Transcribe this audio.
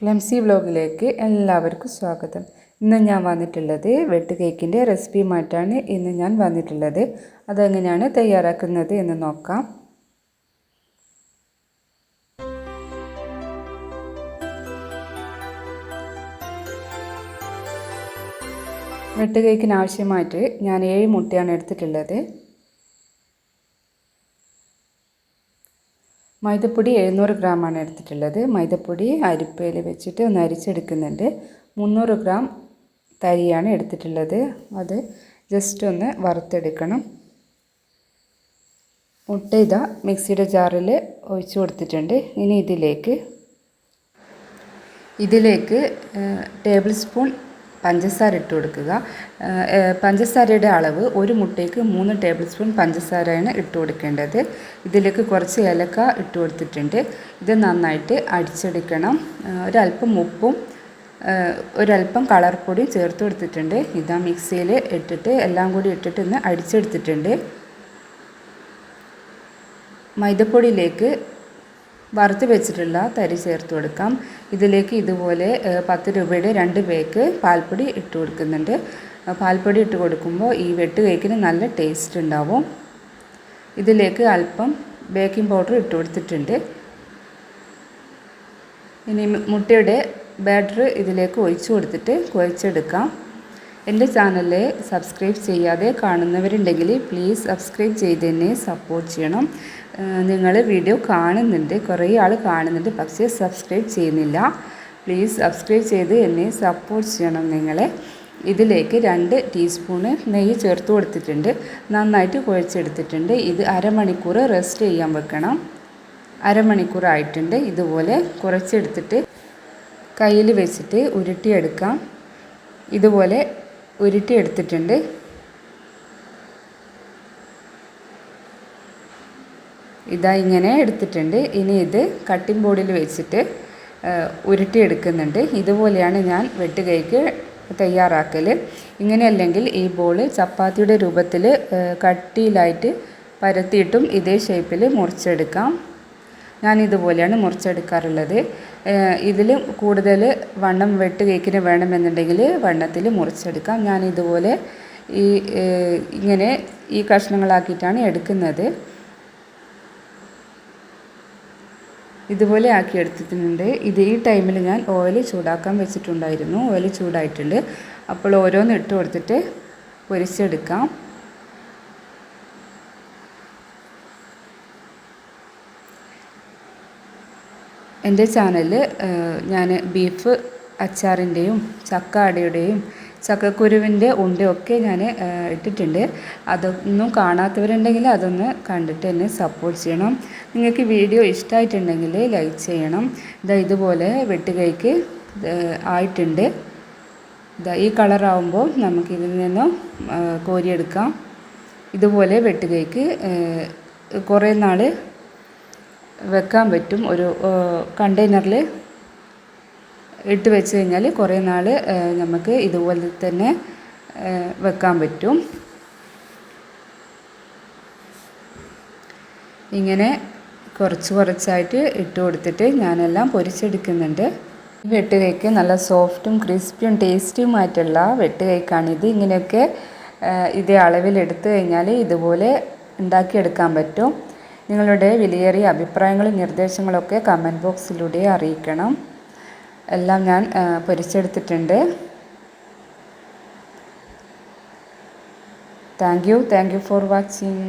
Clumsy ബ്ലോഗിലേക്ക് എല്ലാവർക്കും സ്വാഗതം. ഇന്ന് ഞാൻ വന്നിട്ടുള്ളത് വെട്ട് കേക്കിന്റെ റെസിപ്പിയുമായിട്ടാണ് ഇന്ന് ഞാൻ വന്നിട്ടുള്ളത്. അതെങ്ങനെയാണ് തയ്യാറാക്കുന്നത് എന്ന് നോക്കാം. വെട്ട് കേക്കിന് ആവശ്യമായിട്ട് ഞാൻ ഏഴ് മുട്ടയാണ് എടുത്തിട്ടുള്ളത്. മൈദപ്പൊടി എഴുന്നൂറ് ഗ്രാമാണ് എടുത്തിട്ടുള്ളത്. മൈദപ്പൊടി അരിപ്പയിൽ വെച്ചിട്ട് ഒന്ന് അരിച്ചെടുക്കുന്നുണ്ട്. മുന്നൂറ് ഗ്രാം തരിയാണ് എടുത്തിട്ടുള്ളത്. അത് ജസ്റ്റ് ഒന്ന് വറുത്തെടുക്കണം. മുട്ട ഇതാ മിക്സിയുടെ ജാറിൽ ഒഴിച്ചു കൊടുത്തിട്ടുണ്ട്. ഇനി ഇതിലേക്ക് ഇതിലേക്ക് ടേബിൾ സ്പൂൺ പഞ്ചസാര ഇട്ട് കൊടുക്കുക. പഞ്ചസാരയുടെ അളവ് ഒരു മുട്ടയ്ക്ക് മൂന്ന് ടേബിൾ സ്പൂൺ പഞ്ചസാരയാണ് ഇട്ട് കൊടുക്കേണ്ടത്. ഇതിലേക്ക് കുറച്ച് ഏലക്ക ഇട്ട് കൊടുത്തിട്ടുണ്ട്. ഇത് നന്നായിട്ട് അടിച്ചെടുക്കണം. ഒരല്പം ഉപ്പും ഒരല്പം കളർ പൊടിയും ചേർത്ത് കൊടുത്തിട്ടുണ്ട്. ഇതാ മിക്സിയിൽ ഇട്ടിട്ട് എല്ലാം കൂടി ഇട്ടിട്ട് ഒന്ന് അടിച്ചെടുത്തിട്ടുണ്ട്. മൈദപ്പൊടിയിലേക്ക് വറുത്ത് വെച്ചിട്ടുള്ള തരി ചേർത്ത് കൊടുക്കാം. ഇതിലേക്ക് ഇതുപോലെ പത്ത് രൂപയുടെ രണ്ട് പേക്ക് പാൽപ്പൊടി ഇട്ട് കൊടുക്കുന്നുണ്ട്. പാൽപ്പൊടി ഇട്ട് കൊടുക്കുമ്പോൾ ഈ വെട്ട് കേക്കിന് നല്ല ടേസ്റ്റ് ഉണ്ടാവും. ഇതിലേക്ക് അല്പം ബേക്കിംഗ് പൗഡർ ഇട്ട് കൊടുത്തിട്ടുണ്ട്. ഇനി മുട്ടയുടെ ബാറ്റർ ഇതിലേക്ക് ഒഴിച്ചു കൊടുത്തിട്ട് കുഴച്ചെടുക്കാം. എന്റെ ചാനൽ സബ്സ്ക്രൈബ് ചെയ്യാതെ കാണുന്നവരുണ്ടെങ്കിൽ പ്ലീസ് സബ്സ്ക്രൈബ് ചെയ്ത് തന്നെ സപ്പോർട്ട് ചെയ്യണം. നിങ്ങൾ വീഡിയോ കാണുന്നുണ്ട് കുറേ ആൾ കാണുന്നുണ്ട് പക്ഷേ സബ്സ്ക്രൈബ് ചെയ്യുന്നില്ല. പ്ലീസ് സബ്സ്ക്രൈബ് ചെയ്ത് എന്നെ സപ്പോർട്ട് ചെയ്യണം നിങ്ങളെ. ഇതിലേക്ക് രണ്ട് ടീസ്പൂണ് നെയ്യ് ചേർത്ത് കൊടുത്തിട്ടുണ്ട്. നന്നായിട്ട് കുഴച്ചെടുത്തിട്ടുണ്ട്. ഇത് അരമണിക്കൂർ റെസ്റ്റ് ചെയ്യാൻ വെക്കണം. അരമണിക്കൂർ ആയിട്ടുണ്ട്. ഇതുപോലെ കുറച്ചെടുത്തിട്ട് കയ്യിൽ വെച്ചിട്ട് ഉരുട്ടിയെടുക്കാം. ഇതുപോലെ ഉരുട്ടിയെടുത്തിട്ടുണ്ട് ഇതാ ഇങ്ങനെ എടുത്തിട്ടുണ്ട്. ഇനി ഇത് കട്ടിംഗ് ബോർഡിൽ വെച്ചിട്ട് ഉരുട്ടിയെടുക്കുന്നുണ്ട് ഇതുപോലെയാണ് ഞാൻ വെട്ടുകൈക്ക് തയ്യാറാക്കൽ ഇങ്ങനെയല്ലെങ്കിൽ ഈ ബോൾ ചപ്പാത്തിയുടെ രൂപത്തിൽ കട്ടിയിലായിട്ട് പരത്തിയിട്ടും ഇതേ ഷേപ്പിൽ മുറിച്ചെടുക്കാം. ഞാൻ ഇതുപോലെയാണ് മുറിച്ചെടുക്കാറുള്ളത് ഇതിൽ കൂടുതൽ വണ്ണം വെട്ട് കേക്കിന് വേണമെന്നുണ്ടെങ്കിൽ വണ്ണത്തിൽ മുറിച്ചെടുക്കാം. ഞാൻ ഇതുപോലെ ഈ ഇങ്ങനെ ഈ കഷ്ണങ്ങളാക്കിയിട്ടാണ് എടുക്കുന്നത്. ഇതുപോലെ ആക്കി എടുത്തിട്ടുണ്ട്. ഇത് ഈ ടൈമിൽ ഞാൻ ഓയിൽ ചൂടാക്കാൻ വെച്ചിട്ടുണ്ടായിരുന്നു. ഓയിൽ ചൂടായിട്ടുണ്ട്. അപ്പോൾ ഓരോന്ന് ഇട്ട് കൊടുത്തിട്ട് പൊരിച്ചെടുക്കാം. എന്റെ ചാനലിൽ ഞാൻ ബീഫ് അച്ചാറിന്റെയും ചക്ക അടയുടെയും ചക്കക്കുരുവിന്റെ ഉണ്ടയൊക്കെ ഞാൻ ഇട്ടിട്ടുണ്ട്. അതൊന്നും കാണാത്തവരുണ്ടെങ്കിൽ അതൊന്ന് കണ്ടിട്ട് എന്നെ സപ്പോർട്ട് ചെയ്യണം. നിങ്ങൾക്ക് വീഡിയോ ഇഷ്ടമായിട്ടുണ്ടെങ്കിൽ ലൈക്ക് ചെയ്യണം. ഇതാ ഇതുപോലെ വെട്ടുകൈക്ക് ആയിട്ടുണ്ട്. ഇതാ ഈ കളറാവുമ്പോൾ നമുക്കിതിൽ നിന്നും കോരിയെടുക്കാം. ഇതുപോലെ വെട്ടുകൈക്ക് കുറേ നാൾ വെക്കാൻ പറ്റും. ഒരു കണ്ടെയ്നറിൽ ഇട്ട് വെച്ച് കഴിഞ്ഞാൽ കുറേ നാൾ നമുക്ക് ഇതുപോലെ തന്നെ വെക്കാൻ പറ്റും. ഇങ്ങനെ കുറച്ച് കുറച്ചായിട്ട് ഇട്ട് കൊടുത്തിട്ട് ഞാനെല്ലാം പൊരിച്ചെടുക്കുന്നുണ്ട്. വെട്ടുകൈക്ക് നല്ല സോഫ്റ്റും ക്രിസ്പിയും ടേസ്റ്റിയുമായിട്ടുള്ള വെട്ട് കേക്കാണിത് ഇങ്ങനെയൊക്കെ ഇതേ അളവിൽ എടുത്തു കഴിഞ്ഞാൽ ഇതുപോലെ ഉണ്ടാക്കിയെടുക്കാൻ പറ്റും. നിങ്ങളുടെ വിലയേറിയ അഭിപ്രായങ്ങളും നിർദ്ദേശങ്ങളൊക്കെ കമന്റ് ബോക്സിലൂടെ അറിയിക്കണം. എല്ലാം ഞാൻ പൊരിച്ചെടുത്തിട്ടുണ്ട്. Thank you thank you for watching